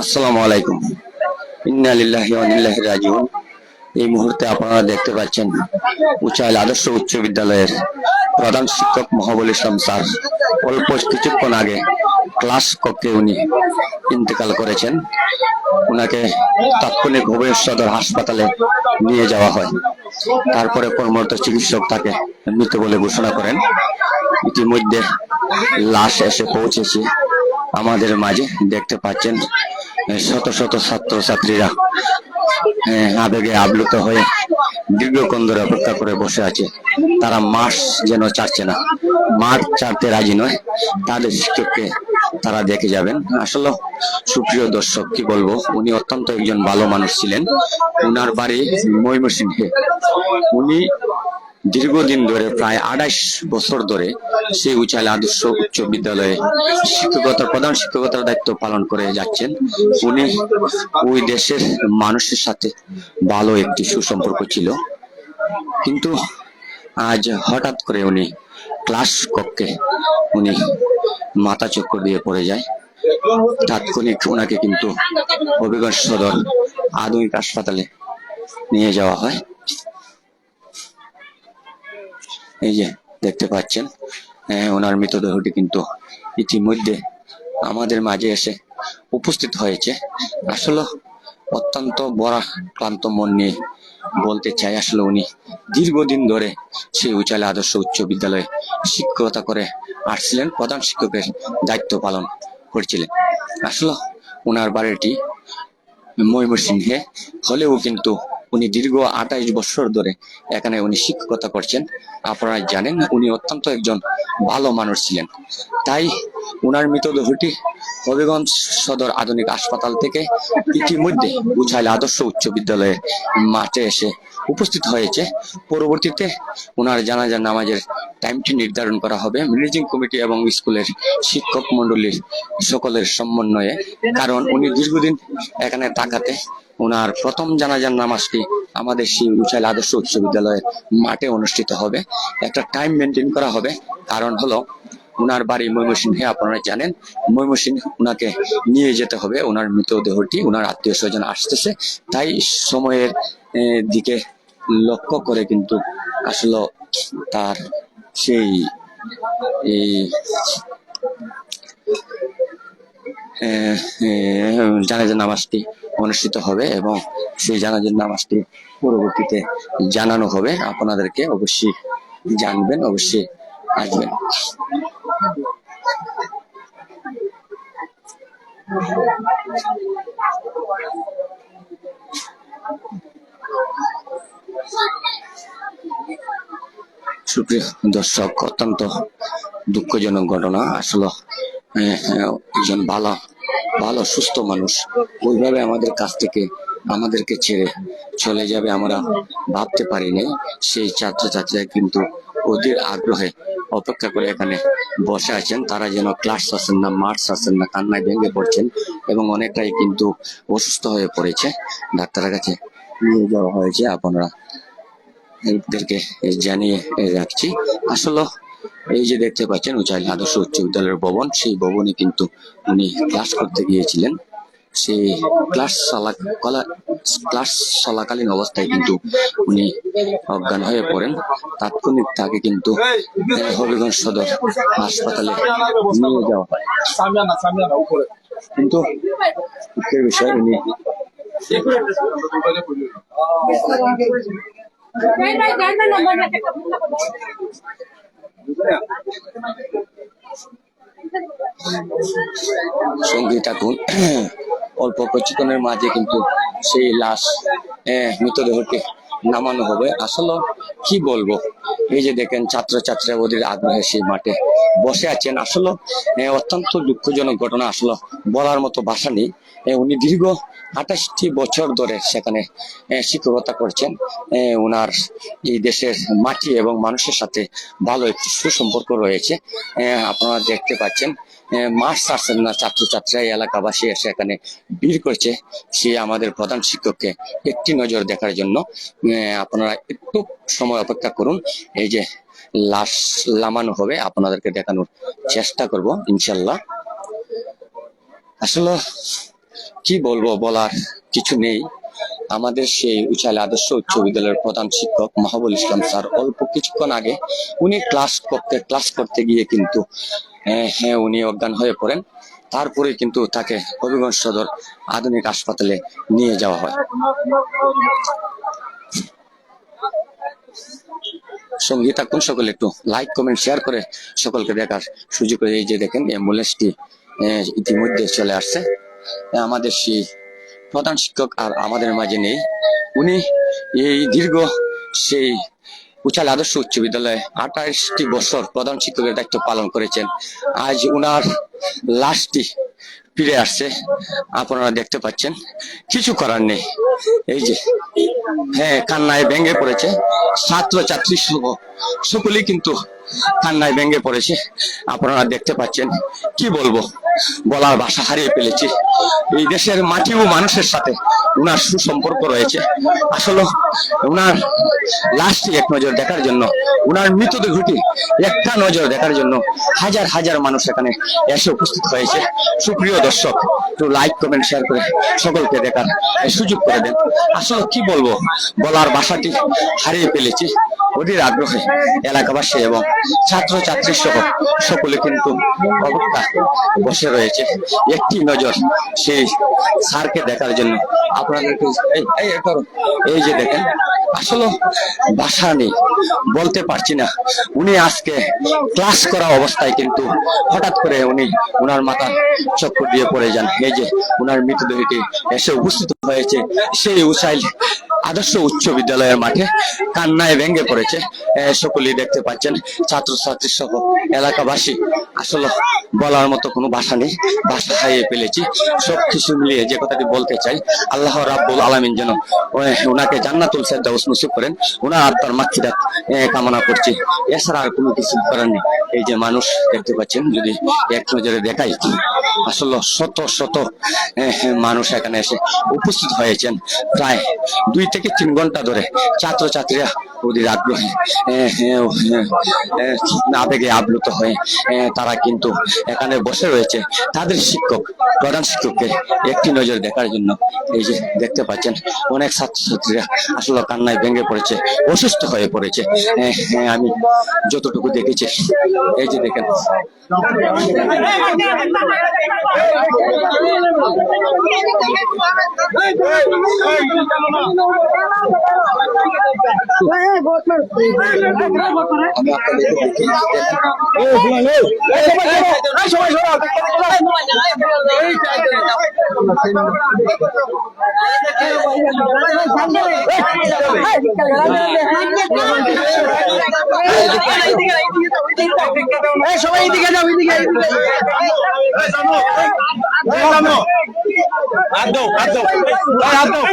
আসসালামু আলাইকুম ইন্না লিল্লাহি ওয়া ইন্না রাজিউন। এই মুহূর্তে আপনারা দেখতে পাচ্ছেন উচাইল আদর্শ উচ্চ বিদ্যালয়ের প্রধান শিক্ষক মহাবল ইসলাম স্যার। অল্প কিছুক্ষণ আগে ক্লাস কক্ষে উনি ইন্তেকাল করেছেন। ওনাকে তাৎক্ষণিকভাবে সদর হাসপাতালে নিয়ে যাওয়া হয়। তারপরে কর্মরত চিকিৎসক তাকে মৃত বলে ঘোষণা করেন। ইতিমধ্যে লাশ এসে পৌঁছেছে। আমাদের মাঝে দেখতে পাচ্ছেন শত শত ছাত্র ছাত্রীরা আবেগে আপ্লুত হয়ে দীর্ঘক্ষণ ধরে অপেক্ষা করে বসে আছে। তারা মাস যেন চাচ্ছে না মাঠ ছাড়তে রাজি নয়, তাদের শিক্ষককে তারা দেখে যাবেন। আসলে সুপ্রিয় দর্শক, কি বলব, উনি অত্যন্ত একজন ভালো মানুষ ছিলেন। উনার বাড়ি ময়মনসিংহে। উনি দীর্ঘদিন ধরে, প্রায় আড়াইশ বছর ধরে সেই উচাইল আদর্শ উচ্চ বিদ্যালয়ে শিক্ষকতার প্রধান শিক্ষকতার দায়িত্ব পালন করে যাচ্ছেন। উনি ওই দেশের মানুষের সাথে ভালো একটি সুসম্পর্ক ছিল। কিন্তু আজ হঠাৎ করে উনি ক্লাস কক্ষে উনি মাথা চক্কর দিয়ে পড়ে যায়। তাৎক্ষণিক ওনাকে কিন্তু হবিগঞ্জ সদর আধুনিক হাসপাতালে নিয়ে যাওয়া হয়। এই যে দেখতে পাচ্ছেন হ্যাঁ, ওনার মৃতদেহটি কিন্তু ইতিমধ্যে আমাদের মাঝে এসে উপস্থিত হয়েছে। আসলে অত্যন্ত বড় ক্লান্ত মন নিয়ে বলতে চাই আসলে উনি দীর্ঘদিন ধরে সেই উচালে আদর্শ উচ্চ বিদ্যালয়ে শিক্ষকতা করে আসছিলেন প্রধান শিক্ষকের দায়িত্ব পালন করছিলেন। আসলে ওনার বাড়িটি ময়মনসিংহে হলেও কিন্তু উনি দীর্ঘ আঠাইশ বছর ধরে এখানে উনি শিক্ষকতা করছেন। আপনারা জানেন উনি অত্যন্ত একজন ভালো মানুষ ছিলেন। তাই উনার মৃতদেহটি হবিগঞ্জ সদর আধুনিক হাসপাতাল থেকে ইতিমধ্যে উছাইল আদর্শ উচ্চ বিদ্যালয়ের মাঠে এসে উপস্থিত হয়েছে। পরবর্তীতে উনার জানাজার নামাজের টাইমটি নির্ধারণ করা হবে ম্যানেজিং কমিটি এবং স্কুলের শিক্ষক মন্ডলীর সকলের সমন্বয়ে। কারণ উনি দীর্ঘদিন এখানে থাকাতে ওনার প্রথম জানাজার নামাজটি আমাদের সেই উচাইল আদর্শ উচ্চ বিদ্যালয়ের মাঠে অনুষ্ঠিত হবে। একটা টাইম মেনটেন করা হবে। কারণ হলো ওনার বাড়ি ময়মনসিংহে আপনারা জানেন, ময়মনসিংহ ওনাকে নিয়ে যেতে হবে। ওনার মৃতদেহটি ওনার আত্মীয় স্বজন আসতেছে। তাই সময়ের দিকে লক্ষ্য করে কিন্তু আসলে তার সেই জানাজার নামাজটি অনুষ্ঠিত হবে এবং সেই জানাজার নামাজটি পরবর্তীতে জানানো হবে। আপনাদেরকে অবশ্যই জানবেন, অবশ্যই আসবেন। সুপ্রিয় দর্শক, অত্যন্ত দুঃখজনক ঘটনা। আসলে একজন ভালো ভালো, সুস্থ মানুষ ওইভাবে আমাদের কাছ থেকে আমাদেরকে ছেড়ে চলে যাবে আমরা ভাবতে পারি নাই সেই ছাত্রছাত্রীরা কিন্তু ওদের আগ্রহে অপেক্ষা করে এখানে বসে আছেন। তারা যেন ক্লাস আছেন না, মার্কস আছেন না, কান্নায় ভেঙে পড়ছেন এবং অনেকটাই কিন্তু অসুস্থ হয়ে পড়েছে। ডাক্তারের কাছে নিয়ে যাওয়া হয়েছে। আপনারা এদেরকে জানিয়ে রাখছি। আসলে এই যে দেখতে পাচ্ছেন, উচাইল আদর্শ উচ্চ বিদ্যালয়ের ভবন, সেই ভবনে কিন্তু উনি ক্লাস করতে গিয়েছিলেন। সেই ক্লাস চলা কলা- ক্লাস চলাকালীন অবস্থায় কিন্তু উনি অজ্ঞান হয়ে পড়েন। তাৎক্ষণিক তাকে কিন্তু হবিগঞ্জ সদর হাসপাতালে নিয়ে যাওয়া হয়। কিন্তু বিষয় উনি সঙ্গী ঠাকুর অল্প প্রচিতনের মাঝে কিন্তু সেই লাশ হ্যাঁ, মৃতদেহকে নামানো হবে। আসলে কি বলব? এই যে দেখেন ছাত্রছাত্রীরা ওদের আগ্রহে সেই মাঠে বসে আছেন। আসলে অত্যন্ত দুঃখজনক ঘটনা। আসলে বলার মতো ভাষা নেই। উনি দীর্ঘ আঠাশটি বছর ধরে সেখানে শিক্ষকতা করছেন। ওনার এই দেশের মাটি এবং মানুষের সাথে ভালো একটি সুসম্পর্ক রয়েছে। আপনারা দেখতে পাচ্ছেন মাস ছাড়ছেন না ছাত্রছাত্রীরা এলাকাবাসী এসে এখানে ভিড় করছে। সে আমাদের প্রধান শিক্ষককে একটি নজর দেখার জন্য। আপনারা একটু সময় অপেক্ষা করুন। এই যে লাশ লামানো হবে, আপনাদেরকে দেখানোর চেষ্টা করব ইনশাল্লাহ আসলে কি বলব বলার কিছু নেই। আমাদের সেই উচাইল আদর্শ উচ্চ বিদ্যালয়ের প্রধান শিক্ষক মাহবুল ইসলাম স্যার অল্প কিছুক্ষণ আগে উনি ক্লাস করতে ক্লাস করতে গিয়ে কিন্তু হ্যাঁ উনি অজ্ঞান হয়ে পড়েন। তারপরে কিন্তু তাকে হবিগঞ্জ সদর আধুনিক হাসপাতালে নিয়ে যাওয়া হয়। সঙ্গী থাকুন সকলে একটু। লাইক কমেন্ট শেয়ার করে সকলকে দেখার সুযোগ এই যে দেখেন, অ্যাম্বুলেন্সটি ইতিমধ্যে চলে আসছে। আমাদের সেই প্রধান শিক্ষক আর আমাদের মাঝে নেই। উনি এই দীর্ঘ সেই উচাল আদর্শ উচ্চ বিদ্যালয়ে আঠাইশটি বছর প্রধান শিক্ষকের দায়িত্ব পালন করেছেন। আজ উনার লাশটি ফিরে আসছে। আপনারা দেখতে পাচ্ছেন, কিছু করার নেই। এই যে হ্যাঁ কান্নায় ভেঙে পড়েছে। ছাত্র ছাত্রী সহ সকলেই কিন্তু কান্নায় ভেঙে পড়েছে। আপনারা দেখতে পাচ্ছেন, কি বলব বলার ভাষা হারিয়ে ফেলেছি। এই দেশের মাটি ও মানুষের সাথে উনার সুসম্পর্ক রয়েছে। আসলে উনার লাশটি এক নজর দেখার জন্য, উনার মৃতদেহটি একটা নজর দেখার জন্য হাজার হাজার মানুষ এখানে এসে উপস্থিত হয়েছে। সুপ্রিয় দর্শক, একটু লাইক কমেন্ট শেয়ার করে সকলকে দেখার সুযোগ করে দেন। আসলে কি বলব বলার ভাষাটি হারিয়ে ফেলেছি। অধীর আগ্রহে এলাকাবাসী এবং ছাত্র ছাত্রী সহ সকলে কিন্তু বসে রয়েছে। একটি নজর সেই স্যারকে দেখার জন্য। আপনাদেরকে এই- যে দেখেন, আসলে ভাষা নেই, বলতে পারছি না। উনি আজকে ক্লাস করা অবস্থায় কিন্তু হঠাৎ করে উনি উনার মাথা চক্কর দিয়ে পড়ে যান। এই যে উনার মৃতদেহটি এসে উপস্থিত হয়েছে, সেই উচাইল আদর্শ উচ্চ বিদ্যালয়ের মাঠে কান্নায় ভেঙে পড়েছে। সকলেই দেখতে পাচ্ছেন ছাত্রছাত্রী সহ এলাকাবাসী। আসলে বলার মতো কোনো ভাষা নেই। ভাষা হারিয়ে ফেলেছি। সব কিছু মিলিয়ে যে কথাটি বলতে চাই, আল্লাহ রাব্বুল আলামিন যেন ওনাকে জান্নাতুল ফেরদাউস নসিব করেন। ওনার আত্মার মাতৃরাত কামনা করছি। এছাড়া আর কোনো কিছু করার নেই। এই যে মানুষ দেখতে পাচ্ছেন, যদি এক নজরে দেখাই, আসলে শত শত মানুষ এখানে এসে উপস্থিত হয়েছেন। প্রায় দুই থেকে তিন ঘণ্টা ধরে ছাত্রছাত্রীরা ওদের আগ্রহে আবেগে আপ্লুত হয়ে তারা কিন্তু এখানে বসে রয়েছে তাদের শিক্ষক প্রধান শিক্ষককে একটি নজর দেখার জন্য এই যে দেখতে পাচ্ছেন অনেক ছাত্রছাত্রীরা আসলে কান্নায় ভেঙে পড়েছে অসুস্থ হয়ে পড়েছে আমি যতটুকু দেখেছি এই যে দেখেন আমি আপনাদেরকে দেখিয়ে দিচ্ছি। সবাই এদিকে যাও এদিকে হাত দাও হাত দাও হাত দাও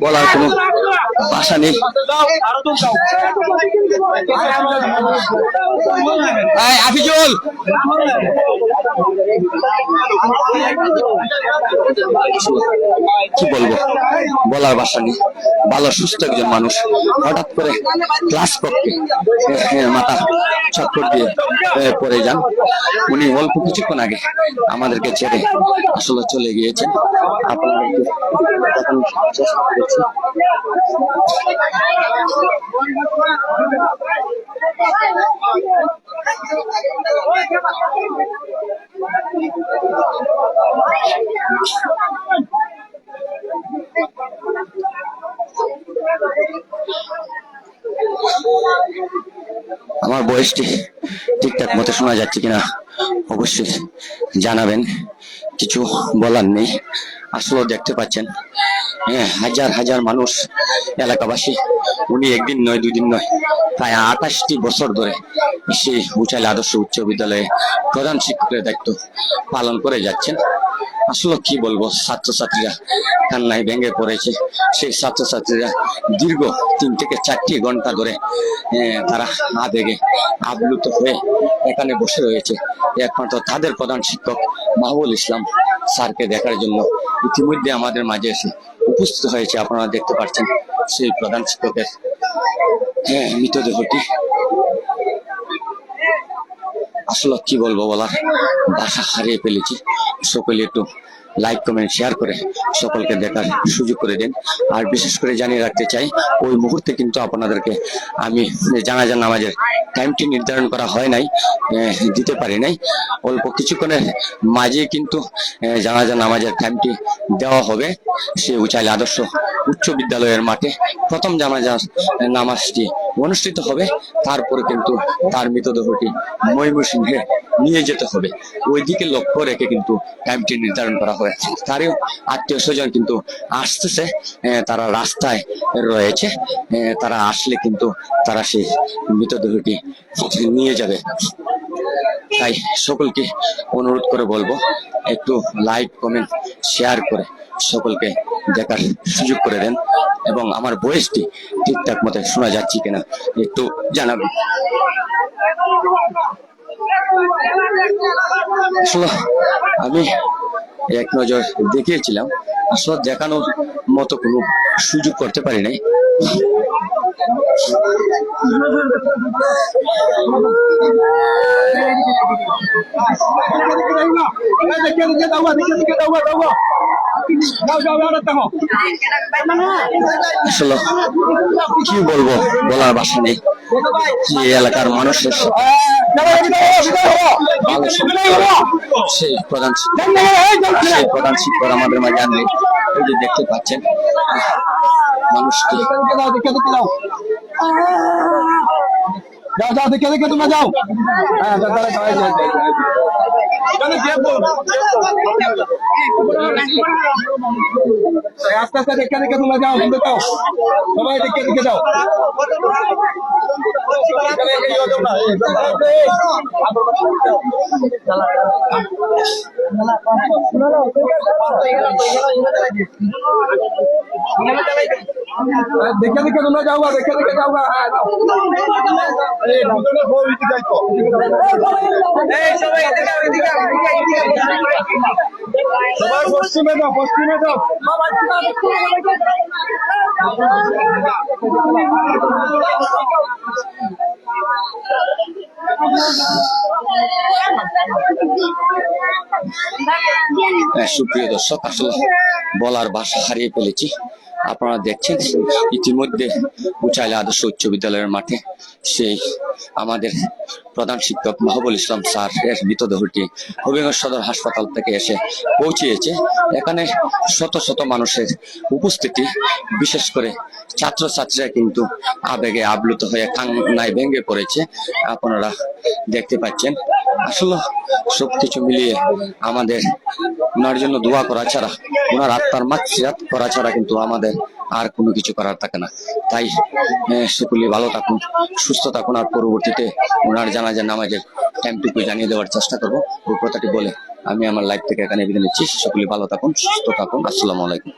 বলার কোনো ভাষা নেই। আফিজুল! কি বলব? বলার ভাষা নেই। ভালো সুস্থ একজন মানুষ। হঠাৎ করে ক্লাস করতে। এ, মাথা। চক্কর দিয়ে পড়ে যান। উনি অল্প কিছুক্ষণ আগে আমাদেরকে ছেড়ে আসলে চলে গিয়েছেন। দেখানোর চেষ্টা করেছি। আমার বয়সটি ঠিকঠাক মতো শোনা যাচ্ছে কিনা অবশ্যই জানাবেন। কিছু বলার নেই। আসলে দেখতে পাচ্ছেন হ্যাঁ হাজার হাজার মানুষ, এলাকাবাসী, উনি একদিন নয়, দুই দিন নয়, প্রায় আঠাশটি বছর ধরে সেই উচাইল আদর্শ উচ্চ বিদ্যালয়ে প্রধান শিক্ষকের দায়িত্ব পালন করে যাচ্ছেন। আসলে কি বলব, ছাত্রছাত্রীরা কান্নায় ভেঙে পড়েছে। সেই ছাত্রছাত্রীরা দীর্ঘ তিন থেকে চারটি ঘণ্টা ধরে তারা আবেগে আপ্লুত হয়ে এখানে বসে রয়েছে। একমাত্র তাদের প্রধান শিক্ষক মাহবুল ইসলাম স্যারকে দেখার জন্য ইতিমধ্যে আমাদের মাঝে এসে উপস্থিত হয়েছে। আপনারা দেখতে পাচ্ছেন সেই প্রধান শিক্ষকের মৃতদেহটি। আসলে কি বলব বলার? ভাষা হারিয়ে ফেলেছি। সকলে একটু লাইক কমেন্ট শেয়ার করে সকলকে দেখার সুযোগ করে দিন। আর বিশেষ করে জানিয়ে রাখতে চাই, ওই মুহূর্তে কিন্তু আপনাদেরকে আমি জানাজা নামাজের টাইমটি নির্ধারণ করা হয় নাই দিতে পারি নাই। অল্প কিছুক্ষণের মাঝে কিন্তু জানাজা নামাজের টাইমটি দেওয়া হবে। সে উচাইল আদর্শ উচ্চ বিদ্যালয়ের মাঠে প্রথম জানাজা নামাজটি অনুষ্ঠিত হবে। তারপরে কিন্তু তার মৃতদেহটি ময়মনসিংহে নিয়ে যেতে হবে। ওই দিকে লক্ষ্য রেখে কিন্তু টাইমটি নির্ধারণ করা হয়েছে। তারও আত্মীয় স্বজন কিন্তু আসতেছে তারা রাস্তায় রয়েছে তারা আসলে কিন্তু তারা সেই মৃতদেহটি নিয়ে যাবে। তাই সকলকে অনুরোধ করে বলব, একটু লাইক, কমেন্ট, শেয়ার করে সকলকে দেখার সুযোগ করে দেন এবং আমার বয়সটি ঠিকঠাক মতো শোনা যাচ্ছে কিনা একটু জানাবেন। আসলে আমি এক নজর দেখিয়েছিলাম। আসলে দেখানোর মতো কোনো সুযোগ করতে পারি নাই। কি বলব বলার ভাষা নেই। এলাকার মানুষের প্রধান প্রধান শিক্ষক আমাদের মাঝে আনলে যে দেখতে পাচ্ছেন মানুষটি যাও যাও দেখে দেখে তোমরা যাও। হ্যাঁ আস্তে আস্তে দেখে দেখে তোমরা যাও তোমরা যাও। সবাই দেখে দেখে যাও। দেখে দেখে তোমরা যাও দেখে দেখে যাও গা, সবাই পশ্চিমে পশ্চিমে সুপ্রিয় দর্শক আসলে বলার ভাষা হারিয়ে ফেলেছি। আপনারা দেখছেন ইতিমধ্যে উচাইলা আদর্শ উচ্চ বিদ্যালয়ের মাঠে সেই আমাদের প্রধান শিক্ষক মাহবুল ইসলাম স্যার এর মৃতদেহটি হবিগঞ্জ সদর হাসপাতাল থেকে এসে পৌঁছিয়েছে। এখানে শত শত মানুষের উপস্থিতি, বিশেষ করে ছাত্রছাত্রীরা কিন্তু আবেগে আপ্লুত হয়ে কান্নায় ভেঙে পড়েছে। আপনারা দেখতে পাচ্ছেন। আসলে সবকিছু মিলিয়ে আমাদের ওনার জন্য দোয়া করা ছাড়া ওনার আত্মার মাতৃরাত করা ছাড়া কিন্তু আমাদের আর কোনো কিছু করার থাকে না। তাই সকলে ভালো থাকুন, সুস্থ থাকুন আর পরবর্তীতে ওনার জানাজার নামাজের টাইমটুকু জানিয়ে দেওয়ার চেষ্টা করব। ওই কথাটি বলে আমি আমার লাইফ থেকে এখানে বিদায় নিচ্ছি। সকলে ভালো থাকুন, সুস্থ থাকুন। আসসালামু আলাইকুম।